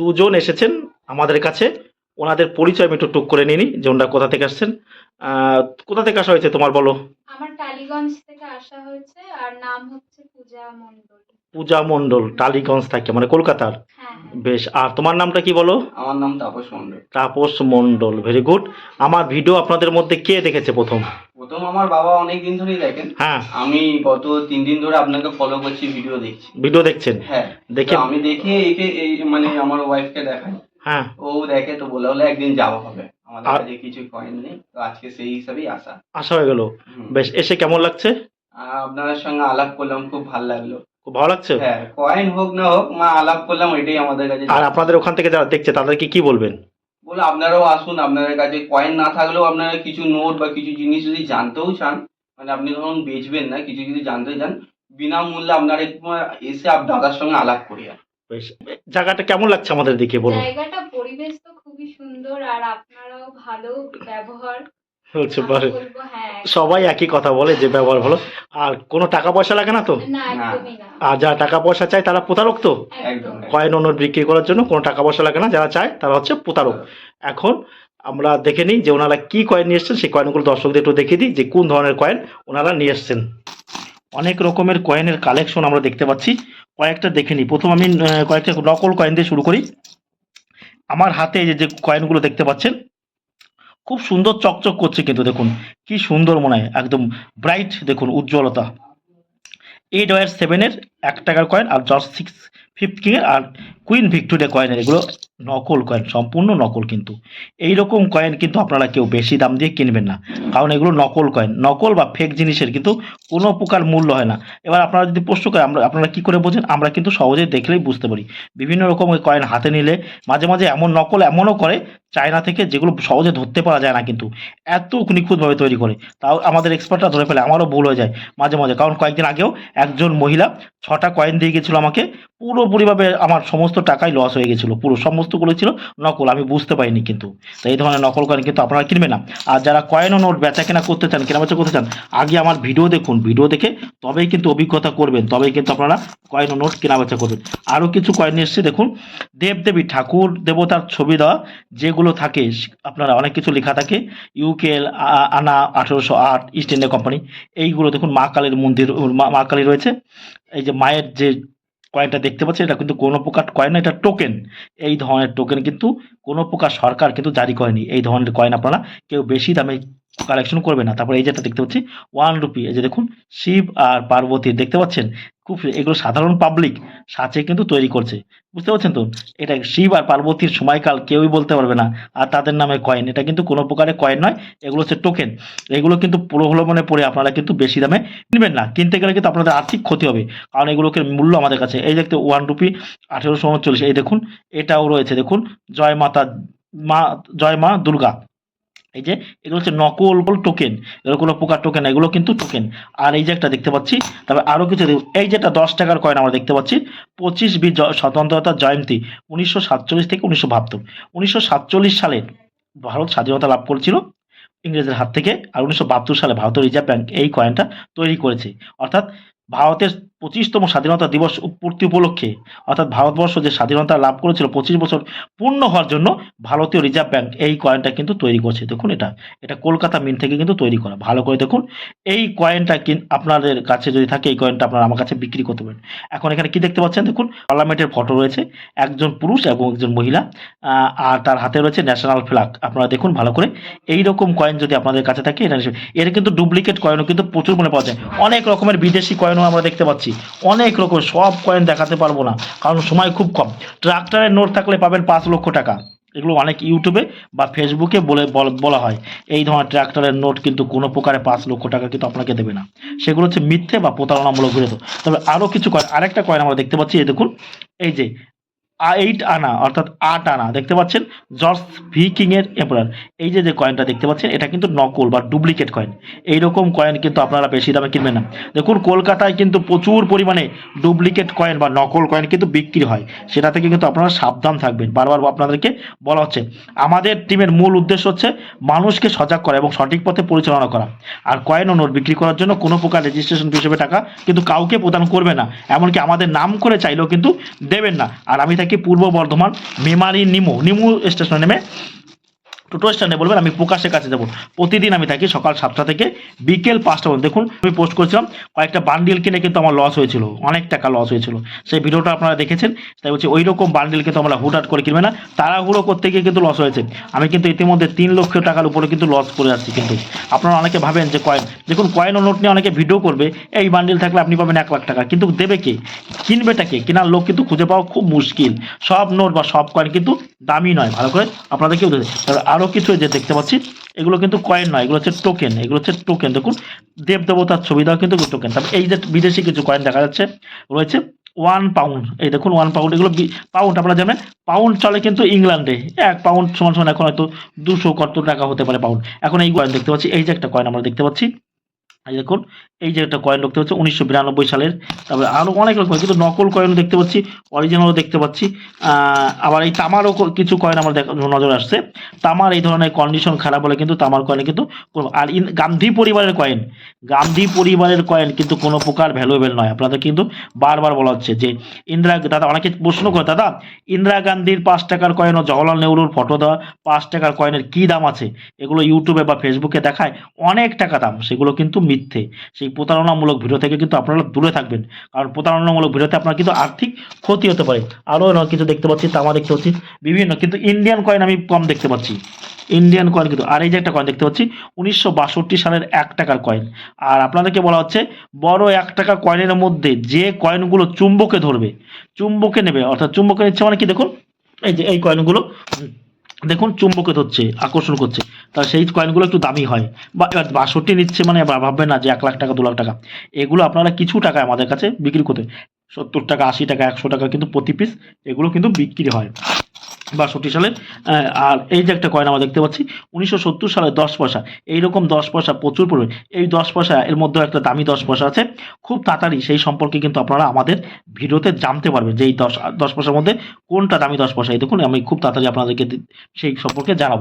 দুজন এসেছেন আমাদের কাছে। ওনাদের পরিচয় আমি একটু টুক করে নিই যে ওনারা কোথা থেকে আসছেন। কোথা থেকে আসা হয়েছে তোমার বলো? আমার টালিগঞ্জ থেকে আসা হয়েছে, আর নাম হচ্ছে পূজা মণ্ডল। পূজা মণ্ডল টালিগঞ্জ থাকে মানে কলকাতার। হ্যাঁ হ্যাঁ। বেশ আর তোমার নামটা কি বলো? আমার নাম তাপস মন্ডল তাপস মণ্ডল ভেরি গুড আমার ভিডিও আপনাদের মধ্যে কে দেখেছে প্রথম? প্রথম আমার বাবা অনেক দিন ধরেই দেখেন। হ্যাঁ। আমি গত তিন দিন ধরে আপনাকে ফলো করছি ভিডিও দেখছি। ভিডিও দেখছেন? হ্যাঁ। দেখে আমি দেখে একে এই মানে আমার ওয়াইফকে দেখাই। হ্যাঁ। ও দেখে তো বলে হলো একদিন যাওয়া হবে। আমাদের কাছে কিছু কয়েন নেই তো আজকে সেই হিসাবেই আসা। আসা হয়ে গেল। বেশ এসে কেমন লাগছে? আর আপনাদের সঙ্গে আলাপ করলাম খুব ভালো লাগল। খুব ভালো লাগছে? হ্যাঁ কয়েন হোক না হোক মা আলাপ করলাম এটাই আমাদের কাছে আর আপনাদের ওখান থেকে যারা দেখছে তাদেরকে কি বলবেন? বলে আপনারাও আসুন আপনাদের কাছে কয়েন না থাকলেও আপনারা কিছু নোট বা কিছু জিনিস যদি জানতেও চান মানে আপনি ধরুন বেচবেন না কিছু যদি জানতে চান বিনামূল্যে আপনারা একটু এসে আপ দাদার সঙ্গে আলাপ করিয়া বেশ জায়গাটা কেমন লাগছে আমাদের দিকে বলুন? জায়গাটা পরিবেশ তো খুবই সুন্দর আর আপনারাও ভালো ব্যবহার বলছে আমি পারে। হ্যাঁ সবাই একই কথা বলে যে ব্যবহার ভালো। আর কোনো টাকা পয়সা লাগে না তো? না একদমই না। আর যারা টাকা পয়সা চায় তারা প্রতারক তো? কয়েন অনুর বিক্রি করার জন্য কোনো টাকা পয়সা লাগে না যারা চায় তারা হচ্ছে প্রতারক। এখন আমরা দেখে নিই যে ওনারা কি কয়েন নিয়ে এসছেন সেই কয়েনগুলো দর্শকদের একটু দেখিয়ে দিই যে কোন ধরনের কয়েন ওনারা নিয়ে এসছেন। অনেক রকমের কয়েনের কালেকশন আমরা দেখতে পাচ্ছি। কয়েকটা দেখে নিই। প্রথম আমি কয়েকটা নকল কয়েন দিয়ে শুরু করি। আমার হাতে যে যে কয়েনগুলো দেখতে পাচ্ছেন খুব সুন্দর চকচক করছে কিন্তু দেখুন, কি সুন্দর মনে হয়, একদম ব্রাইট দেখুন, উজ্জ্বলতা। এইট ওয়ার সেভেনের এক টাকার কয়েন আর জর্জ সিক্স ফিফথ কিংয়ের আর কুইন ভিক্টোরিয়া কয়েনের এগুলো নকল কয়েন সম্পূর্ণ নকল কিন্তু। এই রকম কয়েন কিন্তু আপনারা কেউ বেশি দাম দিয়ে কিনবেন না। কারণ এগুলো নকল কয়েন নকল বা ফেক জিনিসের কিন্তু কোনো প্রকার মূল্য হয় না। এবার আপনারা যদি প্রশ্ন করেন, আমরা, আপনারা কী করে বোঝেন? আমরা কিন্তু সহজেই দেখলেই বুঝতে পারি। বিভিন্ন রকমের কয়েন হাতে নিলে, মাঝে মাঝে এমন নকল এমনও করে চায়না থেকে, যেগুলো সহজে ধরতে পারা যায় না কিন্তু। এত নিখুঁতভাবে তৈরি করে। তাও আমাদের এক্সপার্টরা ধরে ফেলে, আমারও ভুল হয়ে যায় মাঝে মাঝে। কারণ কয়েকদিন আগেও একজন মহিলা ছটা কয়েন দিয়ে গেছিল আমাকে। পুরোপুরিভাবে আমার সমস্ত টাকাই লস হয়ে গেছিল। পুরো সমস্তগুলো ছিল নকল, আমি বুঝতে পারিনি কিন্তু। তো এই ধরনের নকল কয়েন কিন্তু আপনারা কিনবেন না। আর যারা কয়েন ও নোট বেচা কেনা করতে চান কেনা বেচা করতে চান, আগে আমার ভিডিও দেখুন। ভিডিও দেখে তবেই কিন্তু অভিজ্ঞতা করবেন, তবেই কিন্তু আপনারা কয়েন ও নোট কেনা বেচা করবেন। আরও কিছু কয়েন এসছে, দেখুন দেবদেবী ঠাকুর দেবতার ছবি দেওয়া, যেগুলো থাকে, আপনারা অনেক কিছু লেখা থাকে, ইউকেএল আনা, আঠেরোশো আট, ইস্ট ইন্ডিয়া কোম্পানি, এইগুলো দেখুন, মা কালীর মন্দির মা কালী রয়েছে। এই যে মায়ের যে কয়েনটা দেখতে পাচ্ছেন, এটা কিন্তু কোনো প্রকার কয়েন না, এটা টোকেন এই ধরনের টোকেন কিন্তু কোনো প্রকার সরকার কিন্তু জারি করেনি। এই ধরনের কয়েন আপনারা কেউ বেশি দামে কালেকশন করবে না। তারপরে এই যেটা দেখতে পাচ্ছি ওয়ান রুপি এই যে দেখুন, শিব আর পার্বতী, দেখতে পাচ্ছেন? খুব এগুলো সাধারণ পাবলিক সাচে কিন্তু তৈরি করছে। বুঝতে পারছেন তো? এটা শিব আর পার্বতীর সময়কাল কেউই বলতে পারবে না। আর তাদের নামে কয়েন এটা কিন্তু কোনো প্রকারের কয়েন নয়। এগুলো হচ্ছে টোকেন এগুলো কিন্তু প্রলোভনে পড়ে আপনারা কিন্তু বেশি দামে কিনবেন না। কিনতে গেলে কিন্তু আপনাদের আর্থিক ক্ষতি হবে। কারণ এগুলোকে মূল্য আমাদের কাছে। এই দেখতে ওয়ান রুপি আঠেরোশো উনচল্লিশ। এই দেখুন, এটাও রয়েছে। দেখুন, জয় মাতা, মা, জয় মা দুর্গা। এই যে, এগুলো হচ্ছে নকল বল টোকেন এগুলো কোনো প্রকার টোকেন এগুলো কিন্তু টোকেন আর এই যে একটা দেখতে পাচ্ছি, তবে আরও কিছু এই যেটা দশ টাকার কয়েন আমরা দেখতে পাচ্ছি, পঁচিশ বি স্বতন্ত্রতা জয়ন্তী, উনিশশো সাতচল্লিশ থেকে উনিশশো বাহাত্তর। উনিশশো সাতচল্লিশ সালে ভারত স্বাধীনতা লাভ করেছিল ইংরেজের হাত থেকে, আর উনিশশো বাহাত্তর সালে ভারতীয় রিজার্ভ ব্যাংক এই কয়েনটা তৈরি করেছে। অর্থাৎ ভারতের পঁচিশতম স্বাধীনতা দিবস পূর্তি উপলক্ষে, অর্থাৎ ভারতবর্ষ যে স্বাধীনতা লাভ করেছিল পঁচিশ বছর পূর্ণ হওয়ার জন্য ভারতীয় রিজার্ভ ব্যাংক এই কয়েনটা কিন্তু তৈরি করছে। দেখুন এটা এটা কলকাতা মিন্ট থেকে কিন্তু তৈরি করা। ভালো করে দেখুন, এই কয়েনটা আপনাদের কাছে যদি থাকে এই কয়েনটা আপনারা আমার কাছে বিক্রি করতে পারেন। এখন এখানে কি দেখতে পাচ্ছেন? দেখুন, পার্লামেন্টের ফটো রয়েছে, একজন পুরুষ এবং একজন মহিলা আর তার হাতে রয়েছে ন্যাশনাল ফ্ল্যাগ আপনারা দেখুন ভালো করে এই রকম কয়েন যদি আপনাদের কাছে থাকে, এটা এর কিন্তু ডুপ্লিকেট কয়েনও কিন্তু প্রচুর মনে পাওয়া যায়। অনেক রকমের বিদেশি কয়েনও আমরা দেখতে পাচ্ছি। অনেক রকম, সব কয়েন দেখাতে পারব না, কারণ সময় খুব কম। ট্রাক্টরের নোট থাকলে পাবেন পাঁচ লক্ষ টাকা। এগুলো অনেক ইউটিউবে বা ফেসবুকে বলে, বল- বলা হয়। এই ধরনের ট্র্যাক্টরের নোট কিন্তু কোনো প্রকারে পাঁচ লক্ষ টাকা কিন্তু আপনাকে দেবে না। সেগুলো হচ্ছে মিথ্যে বা প্রতারণামূলক ঘুরে তবে আরও কিছু কয়েন আরেকটা কয়েন আমরা দেখতে পাচ্ছি, এই দেখুন। এই যে এইট আনা, অর্থাৎ আট আনা, দেখতে পাচ্ছেন? জর্জ ভি কিং এর এম্পারার। এই যে যে কয়েনটা দেখতে পাচ্ছেন, এটা কিন্তু নকল বা ডুপ্লিকেট কয়েন এই রকম কয়েন কিন্তু আপনারা বেশি দামে কিনবেন না। দেখুন, কলকাতায় কিন্তু প্রচুর পরিমাণে ডুপ্লিকেট কয়েন বা নকল কয়েন কিন্তু বিক্রি হয়। সেটা থেকে কিন্তু আপনারা সাবধান থাকবেন। বারবার আপনাদেরকে বলা হচ্ছে। আমাদের টিমের মূল উদ্দেশ্য হচ্ছে মানুষকে সজাগ করা এবং সঠিক পথে পরিচালনা করা। আর কয়েন ও নোট বিক্রি করার জন্য কোনো প্রকার রেজিস্ট্রেশন হিসেবে টাকা কিন্তু কাউকে প্রদান করবে না। এমনকি আমাদের নাম করে চাইলেও কিন্তু দেবেন না। আর আমি থেকে পূর্ব বর্ধমান মেমারি নিমু নিমু স্টেশনে নেমে টোটো স্ট্যান্ডে বলবেন, আমি প্রকাশের কাছে যাব। প্রতিদিন আমি থাকি সকাল সাতটা থেকে বিকেল পাঁচটা পর্যন্ত। দেখুন, আমি পোস্ট করেছিলাম, কয়েকটা বান্ডিল কিনে কিন্তু আমার লস হয়েছিল, অনেক টাকা লস হয়েছিল। সেই ভিডিওটা আপনারা দেখেছেন, তাই বলছি ওই রকম বান্ডিল কিন্তু আমরা হুটহাট করে কিনবে না। তাড়াহুড়ো করতে গিয়ে কিন্তু লস হয়েছে। আমি কিন্তু ইতিমধ্যে তিন লক্ষ টাকার উপরে কিন্তু লস করে আসছি কিন্তু। আপনারা অনেকে ভাবেন যে কয়েন দেখুন কয়েন ও নোট নিয়ে অনেকে ভিডিও করবে, এই বান্ডিল থাকলে আপনি পাবেন এক লাখ টাকা। কিন্তু দেবে কে? কিনবেটা কে? কেনার লোক কিন্তু খুঁজে পাওয়া খুব মুশকিল। সব নোট বা সব কয়েন কিন্তু দামি নয়, ভালো করে আপনাদেরকে তারপর আরও কিছু যে দেখতে পাচ্ছি, এগুলো কিন্তু কয়েন নয়, এগুলো হচ্ছে টোকেন এগুলো হচ্ছে টোকেন দেখুন, দেব দেবতার ছবি দেওয়া কিন্তু টোকেন তারপর এই যে বিদেশি কিছু কয়েন দেখা যাচ্ছে, রয়েছে ওয়ান পাউন্ড এই দেখুন ওয়ান পাউন্ড এগুলো পাউন্ড আপনারা জানেন পাউন্ড চলে কিন্তু ইংল্যান্ডে। এক পাউন্ড সমান সমান এখন হয়তো দুশো কত টাকা হতে পারে পাউন্ড এখন এই কয়েন দেখতে পাচ্ছি, এই যে একটা কয়েন আমরা দেখতে পাচ্ছি। এই দেখুন এই যে একটা কয়েন দেখতে পাচ্ছি, উনিশশো বিরানব্বই সালের। তারপরে আরও অনেক রকম, কিন্তু নকল কয়েন দেখতে পাচ্ছি অরিজিনালও দেখতে পাচ্ছি। আবার এই তামারও কিছু কয়েন আমার দেখা নজর আসছে। তামার এই ধরনের কন্ডিশন খারাপ হলে কিন্তু তামার কয়েনে কিন্তু আর ইন- গান্ধী পরিবারের কয়েন গান্ধী পরিবারের কয়েন কিন্তু কোনো প্রকার ভ্যালুয়েবল নয়। আপনাদের কিন্তু বারবার বলা হচ্ছে যে, ইন্দিরা দাদা, অনেকে প্রশ্ন করে, দাদা, ইন্দিরা গান্ধীর পাঁচ টাকার কয়েন ও জওয়াহরলাল নেহরুর ফটো দেওয়া পাঁচ টাকার কয়েনের কী দাম আছে? এগুলো ইউটিউবে বা ফেসবুকে দেখায় অনেক টাকা দাম। সেগুলো কিন্তু মিথ্যে। সেই প্রতারণামূলক ভিডিও থেকে কিন্তু আপনারা দূরে থাকবেন। কারণ প্রতারণামূলক ভিডিওতে আপনার কিন্তু আর্থিক ক্ষতি হতে পারে। আরও কিছু দেখতে পাচ্ছি তামা দেখতে পাচ্ছি বিভিন্ন, কিন্তু ইন্ডিয়ান কয়েন আমি কম দেখতে পাচ্ছি। ইন্ডিয়ান কয়েন কিন্তু, আর এই যে একটা কয়েন দেখতে পাচ্ছি, উনিশশো বাষট্টি সালের এক টাকার কয়েন আর আপনাদেরকে বলা হচ্ছে, বড় এক টাকা কয়েনের মধ্যে যে কয়েনগুলো চুম্বকে ধরবে, চুম্বকে নেবে, অর্থাৎ চুম্বকে নিচ্ছে মানে কি দেখুন, এই যে এই কয়েনগুলো দেখুন চুম্বকে ধরছে আকর্ষণ করছে। তা সেই কয়েনগুলো একটু দামি হয়। বা এবার বাষট্টি নিচ্ছে মানে ভাববেন না যে এক লাখ টাকা, দু লাখ টাকা। এগুলো আপনারা কিছু টাকা আমাদের কাছে বিক্রি করতে সত্তর টাকা, আশি টাকা, একশো টাকা কিন্তু প্রতি পিস এগুলো কিন্তু বিক্রি হয়। বাষট্টি সালে আর এই যে একটা কয়েন আমরা দেখতে পাচ্ছি, উনিশশো সত্তর সালের দশ পয়সা। এইরকম দশ পয়সা প্রচুর পরিমাণ এই দশ পয়সা, এর মধ্যে একটা দামি দশ পয়সা আছে। খুব তাড়াতাড়ি সেই সম্পর্কে কিন্তু আপনারা আমাদের ভিডিওতে জানতে পারবেন যে এই দশ দশ পয়সার মধ্যে কোনটা দামি দশ পয়সা। এই দেখুন, আমি খুব তাড়াতাড়ি আপনাদেরকে সেই সম্পর্কে জানাব।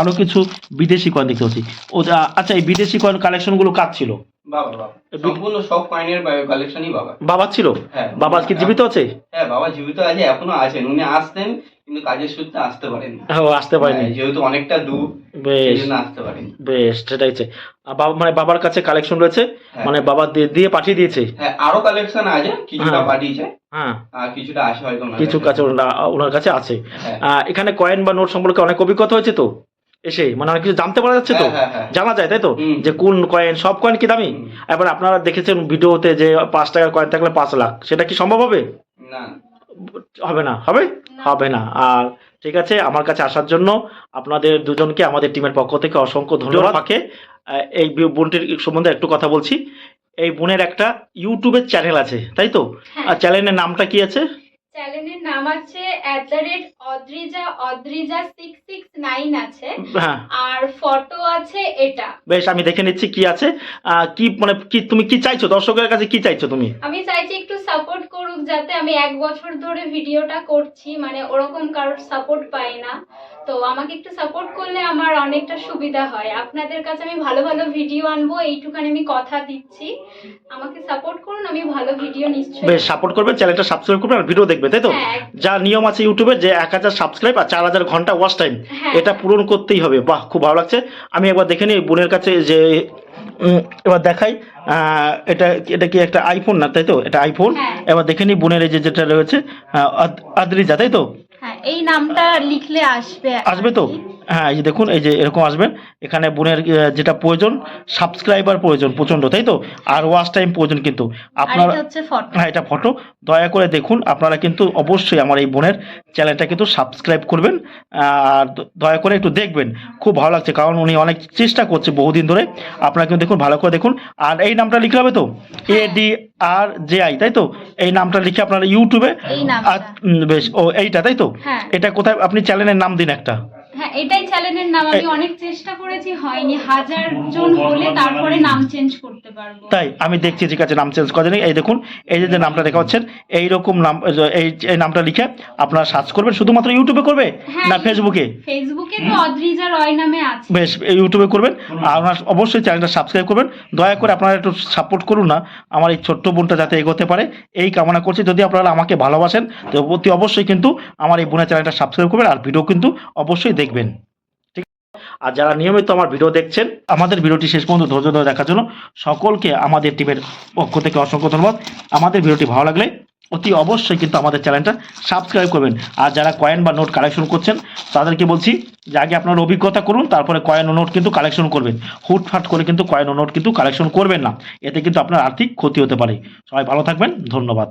আরও কিছু বিদেশি কয়েন দেখতে পাচ্ছি। ও আচ্ছা এই বিদেশি কয়েন কালেকশনগুলো কাজ ছিল? সম্পূর্ণ সব কয়েনের কালেকশনই বাবা। বাবা ছিল? হ্যাঁ বাবা কি জীবিত আছে? হ্যাঁ বাবা জীবিত আছে এখনও আছেন। উনি আসতেন কিন্তু কাজের সূত্রে আসতে পারেন ও আসতে পারেনি যেহেতু অনেকটা দূর বেশ। আসতে পারেন বেশ সেটাই। বাবা মানে বাবার কাছে কালেকশন রয়েছে? হ্যাঁ। মানে বাবা দিয়ে পাঠিয়ে দিয়েছে? হ্যাঁ আরও কালেকশন আছে কিছুটা হ্যাঁ। পাঠিয়েছে। হ্যাঁ। কিছুটা আছে হয়তো কিছু কাছে। ওনার কাছে আছে। হ্যাঁ। এখানে কয়েন বা নোট সম্পর্কে অনেক অভিজ্ঞতা হয়েছে তো? এসে মানে অনেক কিছু জানতে পারা যাচ্ছে তো। হ্যাঁ, হ্যাঁ, হ্যাঁ। জানা যায় তাই তো? যে কোন কয়েন সব কয়েন কি দামি? এবার আপনারা দেখেছেন ভিডিওতে যে পাঁচ টাকার কয়েন থাকলে পাঁচ লাখ। সেটা কি সম্ভব হবে? না। হবে না। হবে? হবে না। আর ঠিক আছে আমার কাছে আসার জন্য আপনাদের দুজনকে আমাদের টিমের পক্ষ থেকে অসংখ্য ধন্যবাদ। আহ, এই বোনটির সম্বন্ধে একটু কথা বলছি। এই বোনের একটা ইউটিউবের চ্যানেল আছে তাই তো। আর চ্যানেলের নামটা কি আছে? চ্যানেলের নাম আছে at the rate Adrija Adrija six six nine আছে। হ্যাঁ। আর ফটো আছে এটা। বেশ আমি দেখে নিচ্ছি কি আছে। কি মানে কি তুমি কি চাইছো? দর্শকের কাছে কি চাইছো তুমি? আমি চাইছি একটু সাপোর্ট করুক যাতে আমি এক বছর ধরে ভিডিওটা করছি মানে ওরকম কারোর সাপোর্ট পাই না। তো আমাকে একটু সাপোর্ট করলে আমার অনেকটা সুবিধা হয়। আপনাদের কাছে আমি ভালো ভালো ভিডিও আনব এইটুখানি আমি কথা দিচ্ছি। আমাকে সাপোর্ট করুন আমি ভালো ভিডিও নিশ্চয়ই বেশ সাপোর্ট করবেন চ্যানেলটা সাবস্ক্রাইব করবেন আর ভিডিও দেখবে তাই তো? হ্যাঁ যা নিয়ম আছে ইউটিউবে যে এক হাজার সাবস্ক্রাইব আর চার হাজার ঘণ্টা ওয়াচ টাইম হ্যাঁ। এটা পূরণ করতেই হবে। বাহ খুব ভালো লাগছে। আমি একবার দেখে নিই বোনের কাছে যে এবার দেখাই এটা এটা কি একটা আইফোন না তাই তো? এটা আইফোন হ্যাঁ। এবার দেখে নিই বোনের এই যে যেটা রয়েছে আদ্রিজা তাই তো? এই নামটা লিখলে আসবে আসবে তো? হ্যাঁ এই যে দেখুন এই যে এরকম আসবেন এখানে বোনের যেটা প্রয়োজন সাবস্ক্রাইবার প্রয়োজন প্রচণ্ড তাই তো? আর ওয়াচ টাইম প্রয়োজন কিন্তু। আপনারা এটা হচ্ছে ফটো হ্যাঁ এটা ফটো দয়া করে দেখুন আপনারা কিন্তু অবশ্যই আমার এই বোনের চ্যানেলটা কিন্তু সাবস্ক্রাইব করবেন আর দয়া করে একটু দেখবেন। খুব ভালো লাগছে কারণ উনি অনেক চেষ্টা করছে বহুদিন ধরে। আপনারা কিন্তু দেখুন ভালো করে দেখুন। আর এই নামটা লিখলে হবে তো? A D R J I তাই তো? এই নামটা লিখে আপনারা ইউটিউবে বেশ ও এইটা তাই তো? হ্যাঁ। এটা কোথায়? আপনি চ্যানেলের নাম দিন একটা। হ্যাঁ এটাই চ্যানেলের নাম। আমি অনেক চেষ্টা করেছি হয়নি। হাজার জন হলে তারপরে নাম চেঞ্জ করতে পারব। তাই আমি দেখছি ঠিক আছে নাম চেঞ্জ করে দিন এই দেখুন এই যে নামটা দেখা হচ্ছেন এইরকম নাম এই এই নামটা লিখে আপনারা সার্চ করবেন। শুধুমাত্র ইউটিউবে করবে হ্যাঁ, না ফেসবুকে? ফেসবুকে তো অদ্রিজা রয় নামে আছে। বেশ এই ইউটিউবে করবেন। আর আপনার অবশ্যই চ্যানেলটা সাবস্ক্রাইব করবেন। দয়া করে আপনারা একটু সাপোর্ট করুন না। আমার এই ছোট্ট বোনটা যাতে এগোতে পারে এই কামনা করছি। যদি আপনারা আমাকে ভালোবাসেন তো অতি অবশ্যই কিন্তু আমার এই বোনের চ্যানেলটা সাবস্ক্রাইব করবেন। আর ভিডিও কিন্তু অবশ্যই দেখবেন। ঠিক আর যারা নিয়মিত আমার ভিডিও দেখছেন, আমাদের ভিডিওটি শেষ পর্যন্ত ধৈর্য ধরে দেখার জন্য সকলকে আমাদের টিমের পক্ষ থেকে অসংখ্য ধন্যবাদ। আমাদের ভিডিওটি ভালো লাগলে অতি অবশ্যই কিন্তু আমাদের চ্যানেলটা সাবস্ক্রাইব করবেন। আর যারা কয়েন বা নোট কালেকশন করছেন, তাদেরকে বলছি যে আগে আপনার অভিজ্ঞতা করুন, তারপরে কয়েন ও নোট কিন্তু কালেকশন করবেন। হুটফাট করে কিন্তু কয়েন ও নোট কিন্তু কালেকশন করবেন না। এতে কিন্তু আপনার আর্থিক ক্ষতি হতে পারে। সবাই ভালো থাকবেন। ধন্যবাদ।